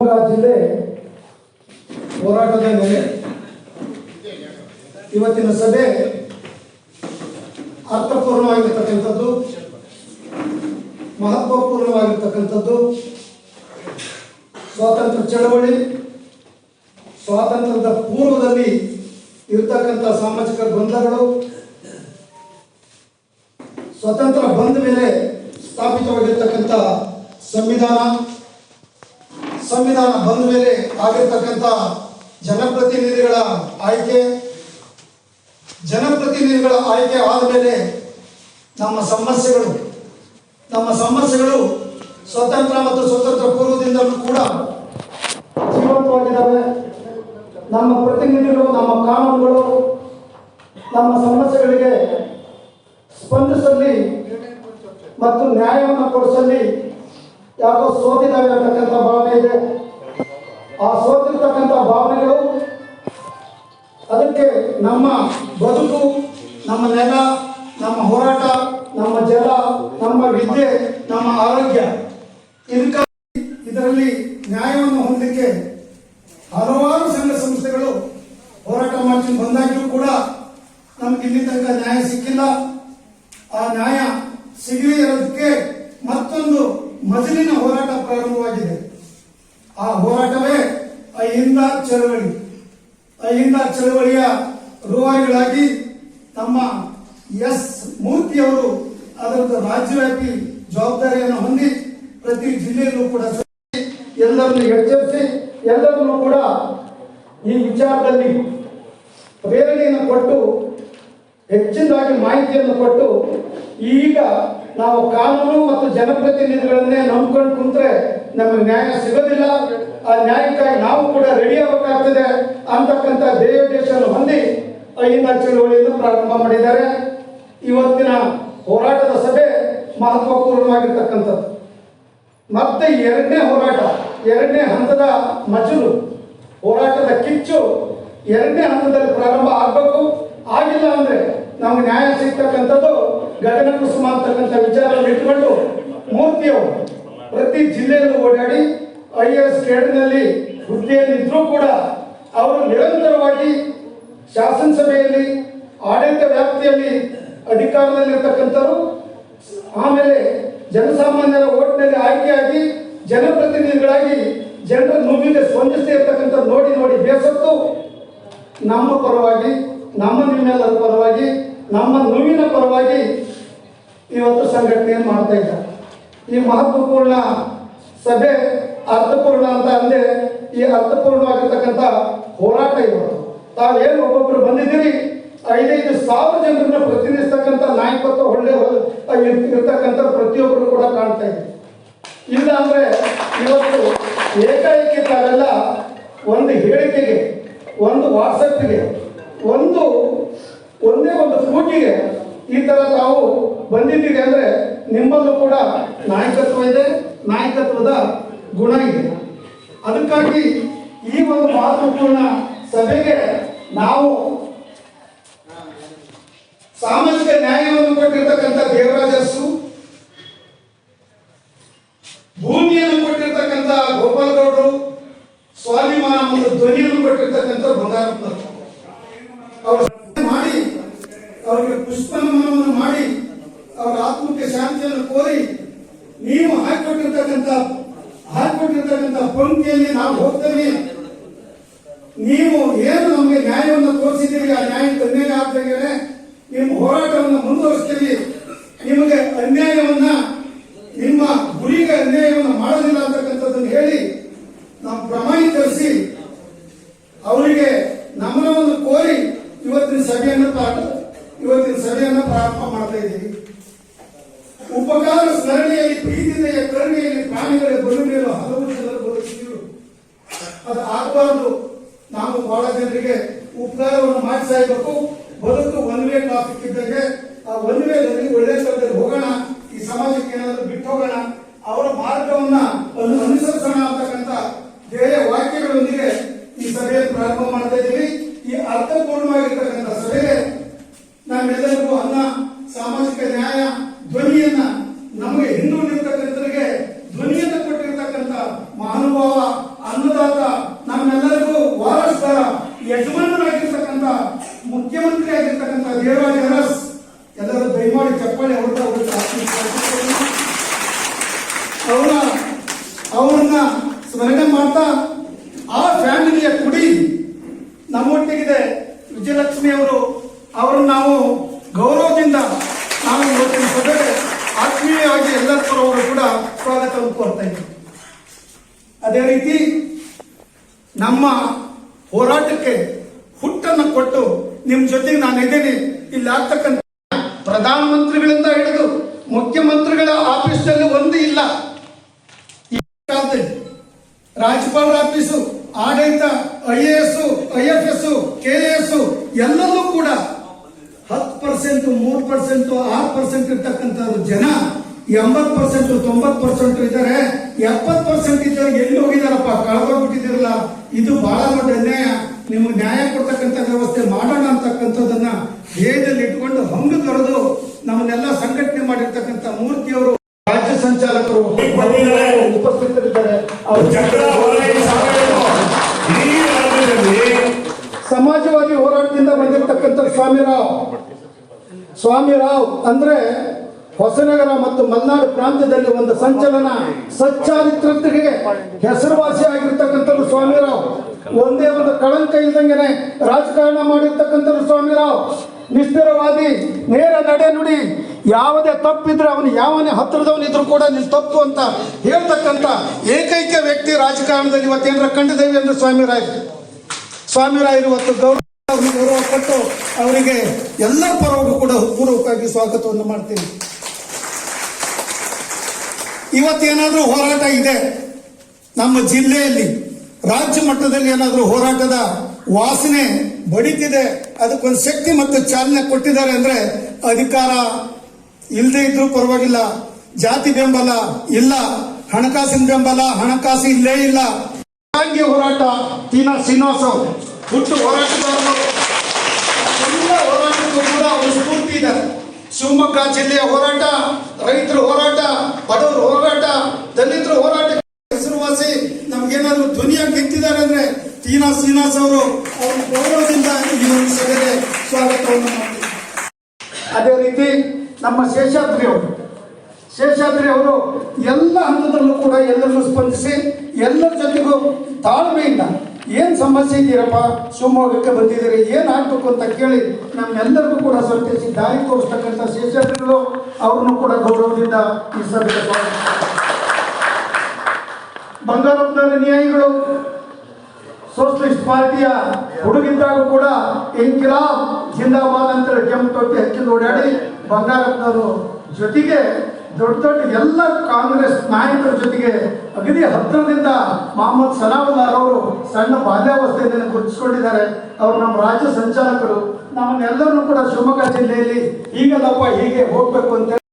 ಜಿಲ್ಲೆ ಹೋರಾಟದ ಮೇಲೆ ಇವತ್ತಿನ ಸಭೆ ಅರ್ಥಪೂರ್ಣವಾಗಿರ್ತಕ್ಕಂಥದ್ದು, ಮಹತ್ವಪೂರ್ಣವಾಗಿರ್ತಕ್ಕಂಥದ್ದು, ಸ್ವಾತಂತ್ರ್ಯ ಚಳವಳಿ, ಸ್ವಾತಂತ್ರ್ಯದ ಪೂರ್ವದಲ್ಲಿ ಇರತಕ್ಕಂಥ ಸಾಮಾಜಿಕ ಬಂಧಗಳು ಸ್ವತಂತ್ರ ಬಂದ ಮೇಲೆ ಸ್ಥಾಪಿತವಾಗಿರ್ತಕ್ಕಂಥ ಸಂವಿಧಾನ ಸಂವಿಧಾನ ಬಂದ ಮೇಲೆ ಆಗಿರ್ತಕ್ಕಂಥ ಜನಪ್ರತಿನಿಧಿಗಳ ಆಯ್ಕೆ ಜನಪ್ರತಿನಿಧಿಗಳ ಆಯ್ಕೆ ಆದ ಮೇಲೆ ನಮ್ಮ ಸಮಸ್ಯೆಗಳು ನಮ್ಮ ಸಮಸ್ಯೆಗಳು ಸ್ವತಂತ್ರ ಮತ್ತು ಸ್ವತಂತ್ರ ಪೂರ್ವದಿಂದಲೂ ಕೂಡ ಜೀವಂತವಾಗಿದ್ದಾವೆ. ನಮ್ಮ ಪ್ರತಿನಿಧಿಗಳು, ನಮ್ಮ ಕಾನೂನುಗಳು, ನಮ್ಮ ಸಮಸ್ಯೆಗಳಿಗೆ ಸ್ಪಂದಿಸಲಿ ಮತ್ತು ನ್ಯಾಯವನ್ನು ಕೊಡಿಸಲಿ. ಯಾಕೋ ಸೋತಿದಾಗ ಇರತಕ್ಕಂಥ ಭಾವನೆ ಇದೆ? ಆ ಸೋತಿರ್ತಕ್ಕಂಥ ಭಾವನೆಗಳು ಅದಕ್ಕೆ ನಮ್ಮ ಬದುಕು, ನಮ್ಮ ನೆಲ, ನಮ್ಮ ಹೋರಾಟ, ನಮ್ಮ ಜಲ, ನಮ್ಮ ವಿದ್ಯೆ, ನಮ್ಮ ಆರೋಗ್ಯ ಇದಕ್ಕಾಗಿ ಇದರಲ್ಲಿ ನ್ಯಾಯವನ್ನು ಹೊಂದಲಿಕ್ಕೆ ಹಲವಾರು ಸಂಘ ಸಂಸ್ಥೆಗಳು ಹೋರಾಟ ಮಾಡಿ ಬಂದಾಗ್ಯೂ ಕೂಡ ನಮ್ಗೆ ಇಲ್ಲಿ ತನಕ ನ್ಯಾಯ ಸಿಕ್ಕಿಲ್ಲ. ಆ ನ್ಯಾಯ ಸಿಗಲಿ ಇರೋದಕ್ಕೆ ಮತ್ತೊಂದು ಮಜಲಿನ ಹೋರಾಟ ಪ್ರಾರಂಭವಾಗಿದೆ. ಆ ಹೋರಾಟವೇ ಅಹಿಂದ ಚಳವಳಿ. ಅಹಿಂದ ಚಳವಳಿಯ ರೂವಾರಿಗಳಾಗಿ ತಮ್ಮ ಎಸ್ ಮೂರ್ತಿಯವರು ಅದರದ್ದು ರಾಜ್ಯವ್ಯಾಪಿ ಜವಾಬ್ದಾರಿಯನ್ನು ಹೊಂದಿ ಪ್ರತಿ ಜಿಲ್ಲೆಯಲ್ಲೂ ಕೂಡ ಎಲ್ಲರನ್ನು ಎಚ್ಚರಿಸಿ, ಎಲ್ಲರನ್ನು ಕೂಡ ಈ ವಿಚಾರದಲ್ಲಿ ಪ್ರೇರಣೆಯನ್ನು ಕೊಟ್ಟು, ಹೆಚ್ಚಿನದಾಗಿ ಮಾಹಿತಿಯನ್ನು ಕೊಟ್ಟು, ಈಗ ನಾವು ಕಾನೂನು ಮತ್ತು ಜನಪ್ರತಿನಿಧಿಗಳನ್ನೇ ನಂಬ್ಕೊಂಡು ಕುಂತ್ರೆ ನಮಗೆ ನ್ಯಾಯ ಸಿಗೋದಿಲ್ಲ. ಆ ನ್ಯಾಯಕ್ಕಾಗಿ ನಾವು ಕೂಡ ರೆಡಿ ಆಗಬೇಕಾಗ್ತದೆ ಅಂತಕ್ಕಂಥ ಧ್ಯೇಯೋದ್ದೇಶವನ್ನು ಹೊಂದಿ ಅಹಿಂದ ಚಳುವಳಿಯನ್ನು ಪ್ರಾರಂಭ ಮಾಡಿದ್ದಾರೆ. ಇವತ್ತಿನ ಹೋರಾಟದ ಸಭೆ ಮಹತ್ವಪೂರ್ಣವಾಗಿರ್ತಕ್ಕಂಥದ್ದು. ಮತ್ತೆ ಎರಡನೇ ಹೋರಾಟ, ಎರಡನೇ ಹಂತದ ಮಜಲು ಹೋರಾಟದ ಕಿಚ್ಚು ಎರಡನೇ ಹಂತದಲ್ಲಿ ಪ್ರಾರಂಭ ಆಗಬೇಕು. ಆಗಿಲ್ಲ ಅಂದ್ರೆ ನಮ್ಗೆ ನ್ಯಾಯ ಸಿಗ್ತಕ್ಕಂಥದ್ದು ಗಗನ ಕುಸುಮ ಅಂತಕ್ಕಂಥ ವಿಚಾರವನ್ನು ಇಟ್ಕೊಂಡು ಮೂರ್ತಿಯವರು ಪ್ರತಿ ಜಿಲ್ಲೆಯಲ್ಲೂ ಓಡಾಡಿ ಐ ಎಸ್ ಕೇಡ್ನಲ್ಲಿ ಹುದ್ದೆಯಲ್ಲಿದ್ದರೂ ಕೂಡ ಅವರು ನಿರಂತರವಾಗಿ ಶಾಸನಸಭೆಯಲ್ಲಿ, ಆಡಳಿತ ವ್ಯಾಪ್ತಿಯಲ್ಲಿ ಅಧಿಕಾರದಲ್ಲಿರ್ತಕ್ಕಂಥವ್ರು. ಆಮೇಲೆ ಜನಸಾಮಾನ್ಯರ ಓಟ್ನಲ್ಲಿ ಆಯ್ಕೆಯಾಗಿ ಜನಪ್ರತಿನಿಧಿಗಳಾಗಿ ಜನರ ನೋವಿಗೆ ಸ್ಪಂದಿಸದೇ ಇರ್ತಕ್ಕಂಥ ನೋಡಿ ನೋಡಿ ಬೇಸತ್ತು. ನಮ್ಮ ಪರವಾಗಿ, ನಮ್ಮ ನಿಮ್ಮೆಲ್ಲರ ಪರವಾಗಿ, ನಮ್ಮ ನೋವಿನ ಪರವಾಗಿ ಇವತ್ತು ಸಂಘಟನೆಯನ್ನು ಮಾಡ್ತಾ ಇದ್ದಾರೆ. ಈ ಮಹತ್ವಪೂರ್ಣ ಸಭೆ ಅರ್ಥಪೂರ್ಣ ಅಂತ ಅಂದ್ರೆ ಈ ಅರ್ಥಪೂರ್ಣವಾಗಿರ್ತಕ್ಕಂಥ ಹೋರಾಟ ಇವತ್ತು ತಾವೇನು ಒಬ್ಬೊಬ್ಬರು ಬಂದಿದ್ದೀರಿ, ಐದೈದು ಸಾವಿರ ಜನರನ್ನ ಪ್ರತಿನಿಧಿಸ್ತಕ್ಕಂಥ ನಾಯಕತ್ವ ಒಳ್ಳೆ ಇರ್- ಇರ್ತಕ್ಕಂಥ ಪ್ರತಿಯೊಬ್ಬರು ಕೂಡ ಕಾಣ್ತಾ ಇದೆ ಇಲ್ಲ ಅಂದ್ರೆ ಇವತ್ತು ಏಕಾಏಕಿ ತಾವೆಲ್ಲ ಒಂದು ಹೇಳಿಕೆಗೆ, ಒಂದು ವಾಟ್ಸಪ್ಗೆ ಒಂದು, ಒಂದೇ ಒಂದು ಫೋಟಿಗೆ ಈ ತರ ತಾವು ಬಂದಿದ್ದೀರಿ ಅಂದ್ರೆ ನಿಮ್ಮಲ್ಲೂ ಕೂಡ ನಾಯಕತ್ವ ಇದೆ, ನಾಯಕತ್ವದ ಗುಣ ಇದೆ. ಅದಕ್ಕಾಗಿ ಈ ಒಂದು ಮಹತ್ವಪೂರ್ಣ ಸಭೆಗೆ ನಾವು ಸಾಮಾಜಿಕ ನ್ಯಾಯವನ್ನು ಕೊಟ್ಟಿರ್ತಕ್ಕಂಥ ದೇವರಾಜಸ್ಸು, ಭೂಮಿಯನ್ನು ಕೊಟ್ಟಿರ್ತಕ್ಕಂಥ ಗೋಪಾಲಗೌಡರು ಸ್ವಾಭಿಮಾನ ಮತ್ತು ಧ್ವನಿಯನ್ನು ಕೊಟ್ಟಿರ್ತಕ್ಕಂಥ ಬಂಗಾರಪ್ಪನವರು ಅವರು. ಅವರಿಗೆ ಪುಷ್ಪ ನಮನವನ್ನು ಮಾಡಿ ಅವರ ಆತ್ಮಕ್ಕೆ ಶಾಂತಿಯನ್ನು ಕೋರಿ ನೀವು ಹಾಕಿಕೊಟ್ಟಿರ್ತಕ್ಕಂಥ ಹಾಕಿಕೊಟ್ಟಿರ್ತಕ್ಕಂಥ ಪಂಕ್ತಿಯಲ್ಲಿ ನಾವು ಹೋಗ್ತೇವೆ. ನೀವು ಏನು ನಮಗೆ ನ್ಯಾಯವನ್ನು ತೋರಿಸಿದ್ದೀರಿ, ಆ ನ್ಯಾಯಕ್ಕೆ ಅನ್ಯಾಯ ಆಗ್ತಾಗಿದೆ ನಿಮ್ಮ ಹೋರಾಟವನ್ನು ಮುಂದುವರಿಸ್ತೀವಿ ನಿಮಗೆ ಅನ್ಯಾಯವನ್ನ ನಿಮ್ಮ ಗುರಿಗೆ ಅನ್ಯಾಯವನ್ನು ಮಾಡೋದಿಲ್ಲ ಅಂತಕ್ಕಂಥದ್ದನ್ನು ಹೇಳಿ ನಾವು ಪ್ರಮಾಣೀಕರಿಸಿ ಅವರಿಗೆ ನಮನವನ್ನು ಕೋರಿ ಇವತ್ತಿನ ಸಭೆಯನ್ನು ಪ್ರಾರಂಭ ಇವತ್ತಿನ ಸಭೆಯನ್ನು ಪ್ರಾರಂಭ ಮಾಡ್ತಾ ಇದ್ದೀವಿ ಉಪಕಾರ ಸ್ಮರಣೆಯಲ್ಲಿ ಪ್ರೀತಿದೆಯ ಕರುಣೆಯಲ್ಲಿ ಪ್ರಾಣಿಗಳ ಬದುಕಲು ಹಲವು ಜನರು ಬದುಕಿದ್ರು ಅದು ಆಗಬಾರ್ದು ನಾವು ಬಹಳ ಜನರಿಗೆ ಉಪಕಾರವನ್ನು ಮಾಡಿಸ್ತಾ ಇರಬೇಕು ಬದುಕು ಒನ್ ವೇ ಟ್ರಾಫಿಕ್ ಇದ್ದಂಗೆ ಆ ಒನ್ ವೇದಲ್ಲಿ ಒಳ್ಳೆ ಸ್ಥಳದಲ್ಲಿ ಹೋಗೋಣ. ಈ ಸಮಾಜಕ್ಕೆ ಏನಾದರೂ ಬಿಟ್ಟು ಹೋಗೋಣ. ಅವರ ಮಾರ್ಗವನ್ನ ಅನು ಅನುಸರಿಸೋಣ ಅಂತಕ್ಕಂಥ ಧ್ಯೇಯ ವಾಕ್ಯಗಳೊಂದಿಗೆ ಈ ಸಭೆಯನ್ನು ಪ್ರಾರಂಭ ಮಾಡ್ತಾ ಇದ್ದೀವಿ ಈ ಅರ್ಥಪೂರ್ಣವಾಗಿರ್ತಕ್ಕಂಥ ಸಭೆಗೆ ನಾವೆಲ್ಲರಿಗೂ ಅನ್ನ ಸಾಮಾಜಿಕ ನ್ಯಾಯ ಧ್ವನಿಯನ್ನ ನಮಗೆ ಹಿಂದುಳಿದಿರ್ತಕ್ಕಂಥವರಿಗೆ ಧ್ವನಿಯನ್ನು ಕೊಟ್ಟಿರ್ತಕ್ಕಂಥ ಮಹಾನುಭಾವ ಅನ್ನ ಸ್ಮರಣೆ ಮಾಡ್ತಾ ಆ ಫ್ಯಾಮಿಲಿಯ ಕುಡಿ ನಮ್ಮೊಟ್ಟಿಗಿದೆ ವಿಜಯಲಕ್ಷ್ಮಿ ಅವರು. ಅವರನ್ನು ನಾವು ಗೌರವದಿಂದ ನಾವು ಇವತ್ತಿನ ಸಭೆಗೆ ಆತ್ಮೀಯವಾಗಿ ಎಲ್ಲರ ಪರವರು ಕೂಡ ಸ್ವಾಗತವನ್ನು ಕೋರ್ತಾ ಇದ್ದೀವಿ ಅದೇ ರೀತಿ ನಮ್ಮ ಹೋರಾಟಕ್ಕೆ ಹುಟ್ಟನ್ನು ಕೊಟ್ಟು ನಿಮ್ಮ ಜೊತೆಗೆ ನಾನು ಇದ್ದೀನಿ. ಇಲ್ಲಿ ಆಗ್ತಕ್ಕಂಥ ಪ್ರಧಾನಮಂತ್ರಿಗಳಿಂದ ಹಿಡಿದು ಮುಖ್ಯಮಂತ್ರಿಗಳ ಆಫೀಸ್ನಲ್ಲಿ ಒಂದು ಇಲ್ಲ. ರಾಜ್ಯಪಾಲರ ಆಫೀಸು, ಆಡಳಿತ, ಐ ಎ ಎಸ್ ಎಲ್ಲಲ್ಲೂ ಕೂಡ ಹತ್ತು ಪರ್ಸೆಂಟ್ ಮೂರು ಪರ್ಸೆಂಟ್ ಆರು ಪರ್ಸೆಂಟ್ ಇರ್ತಕ್ಕಂಥ ಜನ ಎಂಬತ್ ಪರ್ಸೆಂಟ್ ತೊಂಬತ್ ಪರ್ಸೆಂಟ್ ಇದ್ದಾರೆ. ಎಪ್ಪತ್ ಪರ್ಸೆಂಟ್ ಇದ್ದಾರೆ ಎಲ್ಲಿ ಹೋಗಿದಾರಪ್ಪ ಕಳ್ಕೊಂಡ್ಬಿಟ್ಟಿದಿರಲ್ಲ ಇದು ಬಹಳ ದೊಡ್ಡ ಅನ್ಯಾಯ. ನಿಮ್ಗೆ ನ್ಯಾಯ ಕೊಡ್ತಕ್ಕಂಥ ವ್ಯವಸ್ಥೆ ಮಾಡೋಣ ಅಂತಕ್ಕಂಥದ್ದನ್ನ ಧ್ಯೇಯದಲ್ಲಿ ಇಟ್ಕೊಂಡು ಹಂಗ ಕರೆದು ನಮ್ಮನ್ನೆಲ್ಲ ಸಂಘಟನೆ ಮಾಡಿರ್ತಕ್ಕಂಥ ಮೂರ್ತಿಯವರು ರಾಜ್ಯ ಸಂಚಾಲಕರು ಉಪಸ್ಥಿತರಿದ್ದಾರೆ ಅವ್ರ ಚಕ್ರ ಹೊರಗೆ ಸಾಗಬೇಕು. ಈ ರಾಜ್ಯದಲ್ಲಿ ಸಮಾಜವಾದಿ ಹೋರಾಟದಿಂದ ಬಂದಿರತಕ್ಕಂಥ ಸ್ವಾಮಿರಾವ್. ಸ್ವಾಮಿರಾವ್ ಅಂದ್ರೆ ಹೊಸನಗರ ಮತ್ತು ಮಲ್ನಾಡು ಪ್ರಾಂತ್ಯದಲ್ಲಿ ಒಂದು ಸಂಚಲನ ಸಚ್ಚಾರಿತ್ರತೆಗೆ ಹೆಸರುವಾಸಿ ಆಗಿರ್ತಕ್ಕಂಥದ್ದು ಸ್ವಾಮಿರಾವ್. ಒಂದೇ ಒಂದು ಕಳಂಕ ಇಲ್ದಂಗೆನೆ ರಾಜಕಾರಣ ಮಾಡಿರ್ತಕ್ಕಂಥದ್ದು ಸ್ವಾಮಿರಾವ್. ನಿಷ್ಠುರವಾದಿ, ನೇರ ನಡೆ ನುಡಿ, ಯಾವುದೇ ತಪ್ಪಿದ್ರೆ ಅವನು ಯಾವನೇ ಹತ್ತಿರದವನಿದ್ರು ಕೂಡ ನೀನು ತಪ್ಪು ಅಂತ ಹೇಳ್ತಕ್ಕಂಥ ಏಕೈಕ ವ್ಯಕ್ತಿ ರಾಜಕಾರಣದಲ್ಲಿ ಇವತ್ತೇನರ ಕಂಡಿದ್ದೇವೆ ಅಂದ್ರೆ ಸ್ವಾಮಿರಾಯ್. ಸ್ವಾಮಿರಾಯರು ಗೌರವ ಗೌರವ ಕೊಟ್ಟು ಅವರಿಗೆ ಎಲ್ಲ ಪರವಾಗೂ ಕೂಡ ಪೂರ್ವಕವಾಗಿ ಸ್ವಾಗತವನ್ನು ಮಾಡ್ತೀನಿ. ಇವತ್ತೇನಾದರೂ ಹೋರಾಟ ಇದೆ? ನಮ್ಮ ಜಿಲ್ಲೆಯಲ್ಲಿ ರಾಜ್ಯ ಮಟ್ಟದಲ್ಲಿ ಏನಾದರೂ ಹೋರಾಟದ ವಾಸನೆ ಬಡಿತಿದೆ, ಅದಕ್ಕೊಂದು ಶಕ್ತಿ ಮತ್ತು ಚಾಲನೆ ಕೊಟ್ಟಿದ್ದಾರೆ ಅಂದ್ರೆ ಅಧಿಕಾರ ಇಲ್ಲದೆ ಇದ್ರೂ ಪರವಾಗಿಲ್ಲ, ಜಾತಿ ಬೆಂಬಲ ಇಲ್ಲ, ಹಣಕಾಸಿನ ಬೆಂಬಲ, ಹಣಕಾಸು ಇಲ್ಲೇ ಇಲ್ಲ ಹಾಗೆ ಹೋರಾಟ, ತೀನಾ ಶ್ರೀನಿವಾಸ ಹುಟ್ಟು ಹೋರಾಟಗಾರರು. ಎಲ್ಲ ಹೋರಾಟಕ್ಕೂ ಕೂಡ ಅವರು ಸ್ಫೂರ್ತಿ ಇದೆ. ಶಿವಮೊಗ್ಗ ಜಿಲ್ಲೆಯ ಹೋರಾಟ, ರೈತರ ಹೋರಾಟ, ಬಡವರು ಹೋರಾಟ, ದಲಿತರ ಹೋರಾಟ. ಹೆಸರುವಾಸಿ ನಮ್ಗೇನಾದ್ರು ಧ್ವನಿಯಾಗಿ ನಿಂತಿದ್ದಾರೆ ಅಂದ್ರೆ ತೀನಾ ಶ್ರೀನಿವಾಸ್ ಅವರು ಅವರ ಗೌರವದಿಂದ ಈ ಒಂದು ಸಭೆಗೆ ಸ್ವಾಗತವನ್ನು ಅದೇ ರೀತಿ ನಮ್ಮ ಶೇಷಾದ್ರಿ ಅವರು. ಶೇಷಾದ್ರಿ ಅವರು ಎಲ್ಲ ಹಂತದಲ್ಲೂ ಕೂಡ ಎಲ್ಲರನ್ನು ಸ್ಪಂದಿಸಿ ಎಲ್ಲರ ಜೊತೆಗೂ ತಾಳ್ಮೆಯಿಂದ, ಏನು ಸಮಸ್ಯೆ ಇದೆಯಪ್ಪ? ಶಿವಮೊಗ್ಗಕ್ಕೆ ಬಂದಿದ್ದೀರಿ ಏನ್ ಆಗ್ಬೇಕು ಅಂತ ಕೇಳಿ ನಮ್ಮೆಲ್ಲರಿಗೂ ಕೂಡ ಸ್ವರ್ತಿಸಿ ದಾರಿ ತೋರಿಸ್ತಕ್ಕಂಥ ಶೇಷಾದ್ರಿಗಳು ಅವ್ರನ್ನು ಕೂಡ ಗೌರವದಿಂದ ಈ ಸಭೆಗೆ ಬಂಗಾರಪ್ಪನವರ ನ್ಯಾಯಿಗಳು, ಸೋಷಲಿಸ್ಟ್ ಪಾರ್ಟಿಯ ಹುಡುಗಿದ್ದಾಗ ಕೂಡ ಇನ್ಕಿಲಾಬ್ ಜಿಂದಾಬಾದ್ ಅಂತೇಳಿ ಕೆಂಪು ತೊಟ್ಟಿ ಹಚ್ಚಿ ಓಡಾಡಿ ಬಂಗಾರಪ್ಪನವರು ಜೊತೆಗೆ ದೊಡ್ಡ ದೊಡ್ಡ ಎಲ್ಲ ಕಾಂಗ್ರೆಸ್ ನಾಯಕರ ಜೊತೆಗೆ ಅಗದಿ ಹತ್ತಿರದಿಂದ ಮಹಮ್ಮದ್ ಸಲಾವುಲ್ಲಾರ್ ಅವರು ಸಣ್ಣ ಬಾಲ್ಯಾವಸ್ಥೆಯಿಂದ ಗುರುತಿಸಿಕೊಂಡಿದ್ದಾರೆ. ಅವರು ನಮ್ಮ ರಾಜ್ಯ ಸಂಚಾಲಕರು. ನಮ್ಮನ್ನೆಲ್ಲರನ್ನೂ ಕೂಡ ಶಿವಮೊಗ್ಗ ಜಿಲ್ಲೆಯಲ್ಲಿ ಈಗಲ್ಲಪ್ಪ ಹೀಗೆ ಹೋಗ್ಬೇಕು ಅಂತ